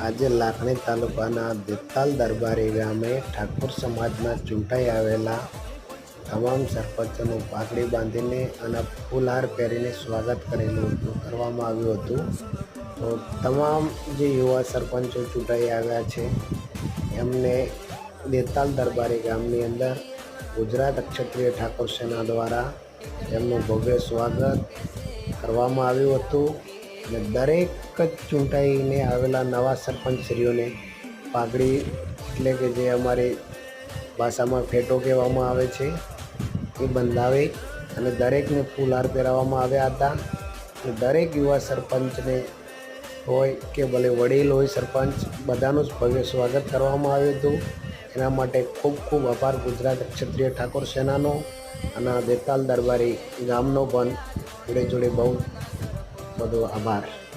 આજે લાખણી તાલુકાના દેતાલ દરબારી ગામે ઠાકોર સમાજના ચૂંટાઈ આવેલા તમામ સરપંચોનું પાઘડી બાંધીને અને ફૂલહાર પહેરીને સ્વાગત કરેલું હતું, કરવામાં આવ્યું હતું. તો તમામ જે યુવા સરપંચો ચૂંટાઈ આવ્યા છે, એમને દેતાલ દરબારી ગામની અંદર ગુજરાત ક્ષત્રિય ઠાકોર સેના દ્વારા એમનું ભવ્ય સ્વાગત કરવામાં આવ્યું હતું. અને દરેક જ ચૂંટાઈને આવેલા નવા સરપંચશ્રીઓને પાઘડી એટલે કે જે અમારી ભાષામાં ફેટો કહેવામાં આવે છે, એ બંધાવી અને દરેકને ફૂલહાર પહેરાવવામાં આવ્યા હતા. અને દરેક યુવા સરપંચને હોય કે ભલે વડીલ હોય સરપંચ, બધાનું જ ભવ્ય સ્વાગત કરવામાં આવ્યું હતું. એના માટે ખૂબ ખૂબ આભાર ગુજરાત ક્ષત્રિય ઠાકોર સેનાનો અને દેતાલ દરબારી ગામનો પણ જોડે જોડે બહુ quando abaixo.